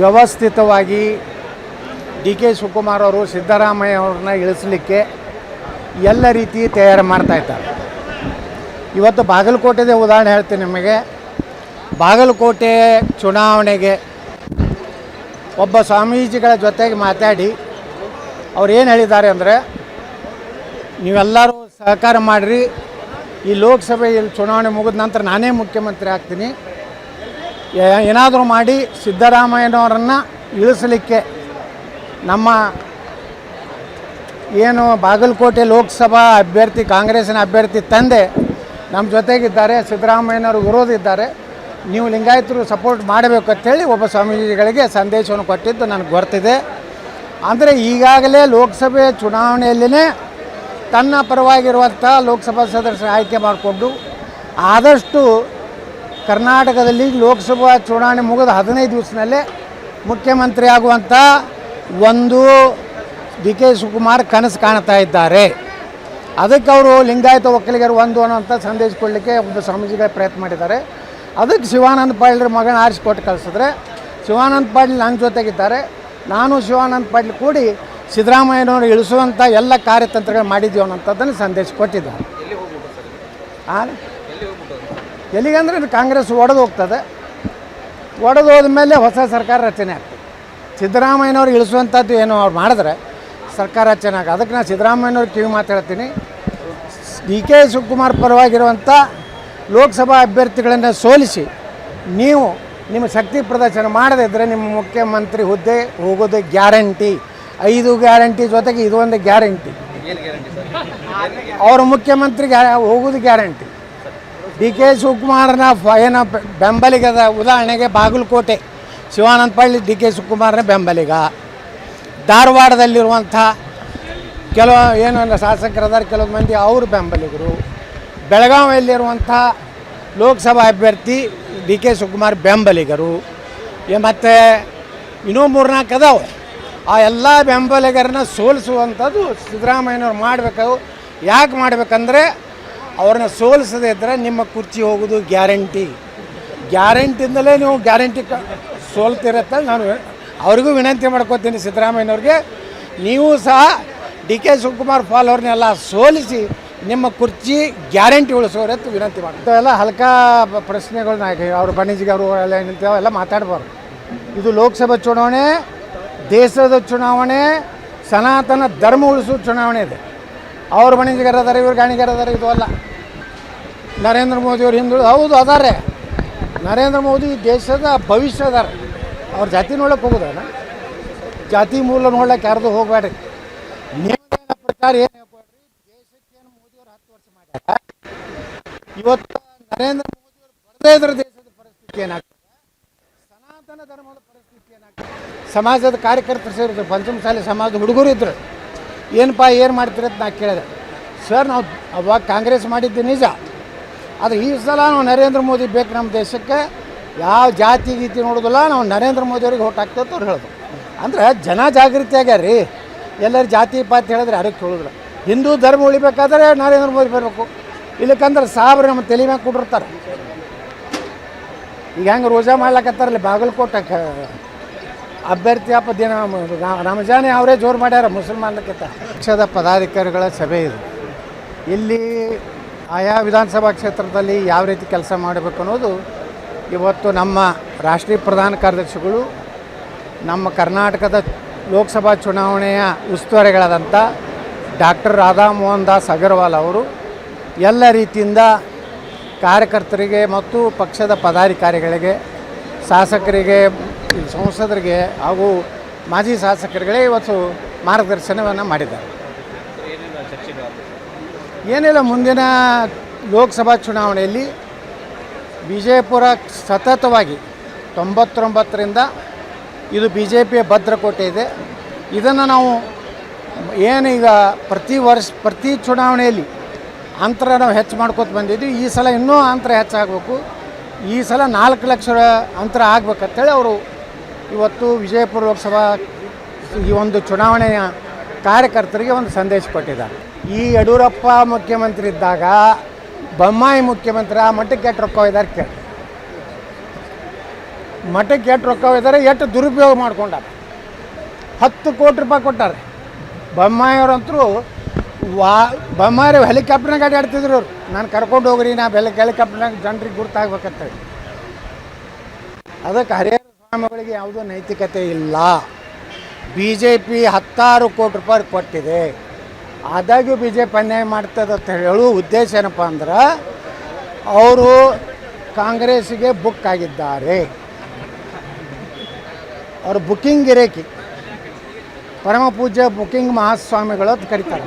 ವ್ಯವಸ್ಥಿತವಾಗಿ D K Shivakumar ಅವರು ಸಿದ್ದರಾಮಯ್ಯ ಅವ್ರನ್ನ ಇಳಿಸಲಿಕ್ಕೆ ಎಲ್ಲ ರೀತಿ ತಯಾರು ಮಾಡ್ತಾ ಇದ್ದಾರೆ. ಇವತ್ತು ಬಾಗಲಕೋಟೆದೇ ಉದಾಹರಣೆ ಹೇಳ್ತೀನಿ ನಿಮಗೆ. ಬಾಗಲಕೋಟೆ ಚುನಾವಣೆಗೆ ಒಬ್ಬ ಸ್ವಾಮೀಜಿಗಳ ಜೊತೆಗೆ ಮಾತಾಡಿ ಅವ್ರು ಏನು ಹೇಳಿದ್ದಾರೆ ಅಂದರೆ, ನೀವೆಲ್ಲರೂ ಸಹಕಾರ ಮಾಡಿರಿ, ಈ ಲೋಕಸಭೆಯಲ್ಲಿ ಚುನಾವಣೆ ಮುಗಿದ ನಂತರ ನಾನೇ ಮುಖ್ಯಮಂತ್ರಿ ಆಗ್ತೀನಿ. ಏನಾದರೂ ಮಾಡಿ ಸಿದ್ದರಾಮಯ್ಯನವರನ್ನು ಇಳಿಸಲಿಕ್ಕೆ ನಮ್ಮ ಏನು ಬಾಗಲಕೋಟೆ ಲೋಕಸಭಾ ಅಭ್ಯರ್ಥಿ, ಕಾಂಗ್ರೆಸ್ಸಿನ ಅಭ್ಯರ್ಥಿ ತಂದೆ ನಮ್ಮ ಜೊತೆಗಿದ್ದಾರೆ, ಸಿದ್ದರಾಮಯ್ಯನವರು ವಿರೋಧ ನೀವು ಲಿಂಗಾಯತರು ಸಪೋರ್ಟ್ ಮಾಡಬೇಕು ಅಂತೇಳಿ ಒಬ್ಬ ಸ್ವಾಮೀಜಿಗಳಿಗೆ ಸಂದೇಶವನ್ನು ಕೊಟ್ಟಿದ್ದು ನನಗೆ ಗೊತ್ತಿದೆ. ಅಂದರೆ ಈಗಾಗಲೇ ಲೋಕಸಭೆ ಚುನಾವಣೆಯಲ್ಲಿನೇ ತನ್ನ ಪರವಾಗಿರುವಂಥ ಲೋಕಸಭಾ ಸದಸ್ಯರ ಆಯ್ಕೆ ಮಾಡಿಕೊಂಡು ಆದಷ್ಟು ಕರ್ನಾಟಕದಲ್ಲಿ ಲೋಕಸಭಾ ಚುನಾವಣೆ ಮುಗಿದ ಹದಿನೈದು ದಿವಸದಲ್ಲೇ ಮುಖ್ಯಮಂತ್ರಿ ಆಗುವಂಥ ಒಂದು ಡಿ ಕೆ ಶಿವಕುಮಾರ್ ಕನಸು ಕಾಣ್ತಾ ಇದ್ದಾರೆ. ಅದಕ್ಕೆ ಅವರು ಲಿಂಗಾಯತ ಒಕ್ಕಲಿಗರು ಒಂದು ಅನ್ನೋಂಥ ಸಂದೇಶ ಕೊಡಲಿಕ್ಕೆ ಒಬ್ಬ ಸ್ವಾಮೀಜಿಗಳ ಪ್ರಯತ್ನ ಮಾಡಿದ್ದಾರೆ. ಅದಕ್ಕೆ ಶಿವಾನಂದ ಪಾಟೀಲ್ರ ಮಗನ ಆರಿಸಿಕೊಟ್ಟು ಕಳಿಸಿದ್ರೆ, ಶಿವಾನಂದ ಪಾಟೀಲ್ ನನ್ನ ಜೊತೆಗಿದ್ದಾರೆ. ನಾನು ಶಿವಾನಂದ ಪಾಟೀಲ್ ಕೂಡಿ ಸಿದ್ದರಾಮಯ್ಯನವರು ಇಳಿಸುವಂಥ ಎಲ್ಲ ಕಾರ್ಯತಂತ್ರಗಳು ಮಾಡಿದ್ದೀವಿ ಅನ್ನೋಂಥದ್ದನ್ನು ಸಂದೇಶ ಕೊಟ್ಟಿದ್ದಾರೆ. ಆ? ಎಲ್ಲಿಗಂದ್ರೆ ಇದು ಕಾಂಗ್ರೆಸ್ ಒಡೆದು ಹೋಗ್ತದೆ. ಒಡೆದು ಹೋದ್ಮೇಲೆ ಹೊಸ ಸರ್ಕಾರ ರಚನೆ ಆಗ್ತದೆ. ಸಿದ್ದರಾಮಯ್ಯನವ್ರು ಇಳಿಸುವಂಥದ್ದು ಏನು ಅವ್ರು ಮಾಡಿದ್ರೆ ಸರ್ಕಾರ ರಚನೆ ಆಗ ಅದಕ್ಕೆ ನಾನು ಸಿದ್ದರಾಮಯ್ಯನವ್ರು ಕಿವಿ ಮಾತಾಡ್ತೀನಿ ಡಿ ಕೆ ಶಿವಕುಮಾರ್ ಪರವಾಗಿರುವಂಥ ಲೋಕಸಭಾ ಅಭ್ಯರ್ಥಿಗಳನ್ನು ಸೋಲಿಸಿ ನೀವು ನಿಮ್ಮ ಶಕ್ತಿ ಪ್ರದರ್ಶನ ಮಾಡದೇ ನಿಮ್ಮ ಮುಖ್ಯಮಂತ್ರಿ ಹುದ್ದೆ ಹೋಗೋದು ಗ್ಯಾರಂಟಿ. ಐದು ಗ್ಯಾರಂಟಿ ಜೊತೆಗೆ ಇದು ಒಂದು ಗ್ಯಾರಂಟಿ. ಅವರು ಮುಖ್ಯಮಂತ್ರಿ ಹೋಗುದು ಗ್ಯಾರಂಟಿ ಡಿ ಕೆ ಶಿವಕುಮಾರನ ಏನ ಬೆಂಬಲಿಗದ ಉದಾಹರಣೆಗೆ ಬಾಗಲಕೋಟೆ. ಶಿವಾನಂದ ಪಳ್ಳಿ ಡಿ ಕೆ ಶಿವಕುಮಾರನ ಬೆಂಬಲಿಗ. ಧಾರವಾಡದಲ್ಲಿರುವಂಥ ಕೆಲವು ಏನು ಶಾಸಕರದಾರ ಕೆಲವು ಮಂದಿ ಅವರು ಬೆಂಬಲಿಗರು. ಬೆಳಗಾವಿಯಲ್ಲಿರುವಂಥ ಲೋಕಸಭಾ ಅಭ್ಯರ್ಥಿ ಡಿ ಕೆ ಶಿವಕುಮಾರ್ ಬೆಂಬಲಿಗರು. ಮತ್ತು ಇನ್ನೂ ಮೂರ್ನಾಲ್ಕು ಅದಾವೆ. ಆ ಎಲ್ಲ ಬೆಂಬಲಿಗರನ್ನ ಸೋಲಿಸುವಂಥದ್ದು ಸಿದ್ದರಾಮಯ್ಯನವ್ರು ಮಾಡಬೇಕು ಯಾಕೆ ಮಾಡಬೇಕಂದ್ರೆ ಅವ್ರನ್ನ ಸೋಲಿಸದೇ ಇದ್ದರೆ ನಿಮ್ಮ ಕುರ್ಚಿ ಹೋಗೋದು ಗ್ಯಾರಂಟಿ. ಗ್ಯಾರಂಟಿಯಿಂದಲೇ ನೀವು ಗ್ಯಾರಂಟಿ ಕ ಸೋಲ್ತಿರತ್ತೆ ನಾನು ಅವ್ರಿಗೂ ವಿನಂತಿ ಮಾಡ್ಕೋತೀನಿ ಸಿದ್ದರಾಮಯ್ಯನವ್ರಿಗೆ. ನೀವು ಸಹ ಡಿ ಕೆ ಶಿವಕುಮಾರ್ ಅವ್ರನ್ನೆಲ್ಲ ಸೋಲಿಸಿ ನಿಮ್ಮ ಕುರ್ಚಿ ಗ್ಯಾರಂಟಿ ಉಳಿಸೋರತ್ತು ವಿನಂತಿ ಮಾಡ್ತಾರೆ ಎಲ್ಲ ಹಲ್ಕಾ ಪ್ರಶ್ನೆಗಳನ್ನ ಅವ್ರ ಬಣಿಜಿಗೆ ಅವರು ಎಲ್ಲ ಏನಂತೇವೆ ಎಲ್ಲ ಮಾತಾಡ್ಬಾರ್ದು. ಇದು ಲೋಕಸಭಾ ಚುನಾವಣೆ ದೇಶದ ಚುನಾವಣೆ, ಸನಾತನ ಧರ್ಮ ಉಳಿಸೋ ಚುನಾವಣೆ ಇದೆ. ಅವ್ರ ಅದಾರ ಇವ್ರ ಗಾಣಿಗರ ಅದಾರ ಇದು ಅಲ್ಲ. ನರೇಂದ್ರ ಮೋದಿಯವ್ರು ಹಿಂದುಳಿದು ಹೌದು, ಅದಾರೆ. ನರೇಂದ್ರ ಮೋದಿ ದೇಶದ ಭವಿಷ್ಯ ಅದಾರ. ಅವ್ರ ಜಾತಿ ನೋಡಕ್ಕೆ ಹೋಗೋದಲ್ಲ? ಜಾತಿ ಮೂಲ ನೋಡ್ಲಿಕ್ಕೆ ಯಾರ್ದು ಹೋಗಬೇಡ್ರಿ ನೇಮದ ಪ್ರಚಾರ ಏನು ಹೇಳ್ಬೇಡ್ರಿ ದೇಶಕ್ಕೆ ಏನು ಮೋದಿಯವರು ಹತ್ತು ವರ್ಷ ಮಾಡ್ಯಾರ? ಇವತ್ತು ನರೇಂದ್ರ ಮೋದಿಯವರು ಬರದೇ ಇದ್ರೆ ದೇಶದ ಪರಿಸ್ಥಿತಿ ಏನಾಗ್ತದೆ ಸನಾತನ ಧರ್ಮದ ಪರಿಸ್ಥಿತಿ ಏನಾಗ್ತದೆ ಸಮಾಜದ ಕಾರ್ಯಕರ್ತರು ಸೇರಿದ್ರು ಪಂಚಮಸಾಲಿ ಸಮಾಜದ ಹುಡುಗರು ಇದ್ರು. ಏನಪ್ಪ, ಏನು ಮಾಡ್ತೀರ ಅಂತ ನಾ ಕೇಳಿದೆ. ಸರ್ ನಾವು ಅವಾಗ ಕಾಂಗ್ರೆಸ್ ಮಾಡಿದ್ದು ನಿಜ. ಆದರೆ ಈ ಸಲ ನಾವು ನರೇಂದ್ರ ಮೋದಿ ಬೇಕು ನಮ್ಮ ದೇಶಕ್ಕೆ. ಯಾವ ಜಾತಿ ಗೀತಿ ನೋಡೋದಿಲ್ಲ, ನಾವು ನರೇಂದ್ರ ಮೋದಿಯವ್ರಿಗೆ ಓಟ್ ಹಾಕ್ತೇವೆ ಅಂತ ಅವ್ರು ಹೇಳಿದ್ರು. ಅಂದ್ರೆ ಜನ ಜಾಗೃತಿ ಆಗ್ಯಾರ ರೀ ಎಲ್ಲರೂ ಜಾತಿ ಪಾತಿ ಹೇಳಿದ್ರೆ ಯಾರಿಗೆ ಕೇಳೋದಿಲ್ಲ. ಹಿಂದೂ ಧರ್ಮ ಉಳಿಬೇಕಾದ್ರೆ ನರೇಂದ್ರ ಮೋದಿ ಬರಬೇಕು. ಇಲ್ಲಕ್ಕಂದ್ರೆ ಸಾಬ್ರು ನಮ್ಮ ತಲೆ ಮ್ಯಾಗ ಕೊಟ್ಟಿರ್ತಾರೆ ಈಗ ಹೆಂಗೆ ರೋಜಾ ಮಾಡ್ಲಕತ್ತಾರಲ್ಲ ಬಾಗಲಕೋಟೆ ಕ- ಅಭ್ಯರ್ಥಿ ದಿನ ರಮಜಾನೆ ಅವರೇ ಜೋರು ಮಾಡ್ಯಾರ ಮುಸಲ್ಮಾನಕ್ಕಿಂತ ಪಕ್ಷದ ಪದಾಧಿಕಾರಿಗಳ ಸಭೆ ಇದು. ಇಲ್ಲಿ ಆಯಾ ವಿಧಾನಸಭಾ ಕ್ಷೇತ್ರದಲ್ಲಿ ಯಾವ ರೀತಿ ಕೆಲಸ ಮಾಡಬೇಕು ಅನ್ನೋದು ಇವತ್ತು ನಮ್ಮ ರಾಷ್ಟ್ರೀಯ ಪ್ರಧಾನ ಕಾರ್ಯದರ್ಶಿಗಳು ನಮ್ಮ ಕರ್ನಾಟಕದ ಲೋಕಸಭಾ ಚುನಾವಣೆಯ ಉಸ್ತುವಾರಿಗಳಾದಂಥ ಡಾಕ್ಟರ್ ರಾಧಾ ಮೋಹನ್ ದಾಸ್ ಅಗರ್ವಾಲ್ ಅವರು ಎಲ್ಲ ರೀತಿಯಿಂದ ಕಾರ್ಯಕರ್ತರಿಗೆ ಮತ್ತು ಪಕ್ಷದ ಪದಾಧಿಕಾರಿಗಳಿಗೆ, ಶಾಸಕರಿಗೆ ಸಂಸದರಿಗೆ ಹಾಗೂ ಮಾಜಿ ಶಾಸಕರುಗಳೇ ಇವತ್ತು ಮಾರ್ಗದರ್ಶನವನ್ನು ಮಾಡಿದ್ದಾರೆ. ಏನಿಲ್ಲ, ಮುಂದಿನ ಲೋಕಸಭಾ ಚುನಾವಣೆಯಲ್ಲಿ ವಿಜಯಪುರ ಸತತವಾಗಿ ತೊಂಬತ್ತೊಂಬತ್ತರಿಂದ ಇದು ಬಿ ಜೆ ಪಿಯ ಭದ್ರಕೋಟೆ ಇದೆ. ಇದನ್ನು ನಾವು ಏನೀಗ ಪ್ರತಿ ವರ್ಷ, ಪ್ರತಿ ಚುನಾವಣೆಯಲ್ಲಿ ಅಂತರ ನಾವು ಹೆಚ್ಚು ಮಾಡ್ಕೋತ ಬಂದಿದ್ವಿ. ಈ ಸಲ ಇನ್ನೂ ಅಂತರ ಹೆಚ್ಚಾಗಬೇಕು. ಈ ಸಲ ನಾಲ್ಕು ಲಕ್ಷ ಅಂತರ ಆಗ್ಬೇಕಂತೇಳಿ ಅವರು ಇವತ್ತು ವಿಜಯಪುರ ಲೋಕಸಭಾ ಈ ಒಂದು ಚುನಾವಣೆಯ ಕಾರ್ಯಕರ್ತರಿಗೆ ಒಂದು ಸಂದೇಶ ಕೊಟ್ಟಿದ್ದಾರೆ. ಈ ಯಡಿಯೂರಪ್ಪ ಮುಖ್ಯಮಂತ್ರಿ ಇದ್ದಾಗ, ಬೊಮ್ಮಾಯಿ ಮುಖ್ಯಮಂತ್ರಿ ಆ ಮಠಕ್ಕೆ ಎಷ್ಟು ರೊಕ್ಕ ಹೋಗಿದ್ದಾರೆ ಕೇಳಿ. ಮಠಕ್ಕೆ ಎಷ್ಟು ರೊಕ್ಕ ಹೋಗಿದ್ದಾರೆ ಎಷ್ಟು ದುರುಪಯೋಗ ಮಾಡ್ಕೊಂಡಾರ. ಹತ್ತು ಕೋಟಿ ರೂಪಾಯಿ ಕೊಟ್ಟಾರೆ. ಬೊಮ್ಮಾಯಿಯವ್ರಂತರೂ ವಾ ಬಮ್ಮಾರಿ ಹೆಲಿಕಾಪ್ಟರ್ನಾಗ ಅಡ್ಡಾಡ್ತಿದ್ರು ಅವ್ರು. ನಾನು ಕರ್ಕೊಂಡು ಹೋಗ್ರಿ, ನಾ ಬೆಲೆ ಹೆಲಿಕಾಪ್ಟರ್ನಾಗ ಜನರಿಗೆ ಗುರ್ತಾಗ್ಬೇಕಂತೇಳಿ. ಅದಕ್ಕೆ ಹರಿಹರ ಸ್ವಾಮಿಗಳಿಗೆ ಯಾವುದೂ ನೈತಿಕತೆ ಇಲ್ಲ. ಬಿ ಜೆ ಪಿ ಹತ್ತಾರು ಕೋಟಿ ರೂಪಾಯಿ ಕೊಟ್ಟಿದೆ. ಆದಾಗ್ಯೂ ಬಿ ಜೆ ಪಿ ಅನ್ಯಾಯ ಮಾಡ್ತದೆ ಅಂತ ಹೇಳುವ ಉದ್ದೇಶ ಏನಪ್ಪ ಅಂದ್ರೆ, ಅವರು ಕಾಂಗ್ರೆಸ್ಗೆ ಬುಕ್ ಆಗಿದ್ದಾರೆ. ಅವ್ರ ಬುಕ್ಕಿಂಗ್ ಗಿರೇಕಿ ಪರಮ ಪೂಜ್ಯ ಬುಕ್ಕಿಂಗ್ ಮಹಾಸ್ವಾಮಿಗಳು ಅಂತ ಕರೀತಾರೆ.